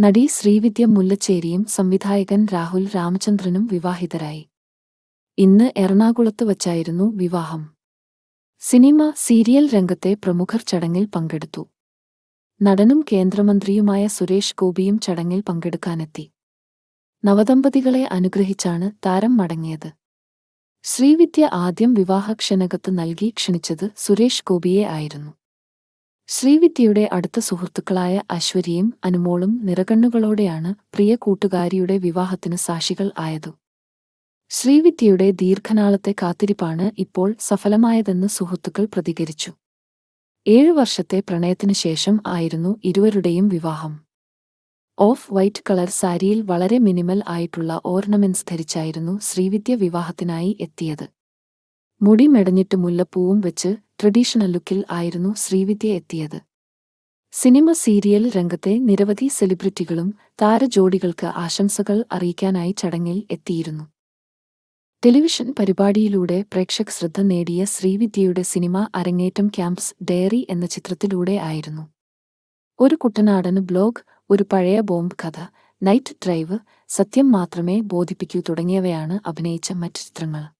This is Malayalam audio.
നടി ശ്രീവിദ്യ മുല്ലച്ചേരിയും സംവിധായകൻ രാഹുൽ രാമചന്ദ്രനും വിവാഹിതരായി. ഇന്ന് എറണാകുളത്ത് വച്ചായിരുന്നു വിവാഹം. സിനിമ സീരിയൽ രംഗത്തെ പ്രമുഖർ ചടങ്ങിൽ പങ്കെടുത്തു. നടനും കേന്ദ്രമന്ത്രിയുമായ സുരേഷ് ഗോപിയും ചടങ്ങിൽ പങ്കെടുക്കാനെത്തി. നവദമ്പതികളെ അനുഗ്രഹിച്ചാണ് താരം മടങ്ങിയത്. ശ്രീവിദ്യ ആദ്യം വിവാഹക്ഷണകത്ത് നൽകി ക്ഷണിച്ചത് സുരേഷ് ഗോപിയെ ആയിരുന്നു. ശ്രീവിദ്യയുടെ അടുത്ത സുഹൃത്തുക്കളായ അശ്വരിയും അനുമോളും നിറകണ്ണുകളോടെയാണ് പ്രിയ കൂട്ടുകാരിയുടെ വിവാഹത്തിന് സാക്ഷികൾ ആയതു. ശ്രീവിദ്യയുടെ ദീർഘനാളത്തെ കാത്തിരിപ്പാണ് ഇപ്പോൾ സഫലമായതെന്ന് സുഹൃത്തുക്കൾ പ്രതികരിച്ചു. ഏഴു വർഷത്തെ പ്രണയത്തിനു ശേഷം ആയിരുന്നു ഇരുവരുടെയും വിവാഹം. ഓഫ് വൈറ്റ് കളർ സാരിയിൽ വളരെ മിനിമൽ ആയിട്ടുള്ള ഓർണമെന്റ്സ് ധരിച്ചായിരുന്നു ശ്രീവിദ്യ വിവാഹത്തിനായി എത്തിയത്. മുടി മെടഞ്ഞിട്ട് മുല്ലപ്പൂവും വെച്ച് ട്രഡീഷണൽ ലുക്കിൽ ആയിരുന്നു ശ്രീവിദ്യ എത്തിയത്. സിനിമ സീരിയൽ രംഗത്തെ നിരവധി സെലിബ്രിറ്റികളും താരജോഡികൾക്ക് ആശംസകൾ അറിയിക്കാനായി ചടങ്ങിൽ എത്തിയിരുന്നു. ടെലിവിഷൻ പരിപാടിയിലൂടെ പ്രേക്ഷക ശ്രദ്ധ നേടിയ ശ്രീവിദ്യയുടെ സിനിമ അരങ്ങേറ്റം ക്യാമ്പ്സ് ഡയറി എന്ന ചിത്രത്തിലൂടെ ആയിരുന്നു. ഒരു കുട്ടനാടന് ബ്ലോഗ് ഒരു പഴയ ബോംബ് കഥ നൈറ്റ് ഡ്രൈവ് സത്യം മാത്രമേ ബോധിപ്പിക്കൂ തുടങ്ങിയവയാണ് അഭിനയിച്ച മറ്റ് ചിത്രങ്ങൾ.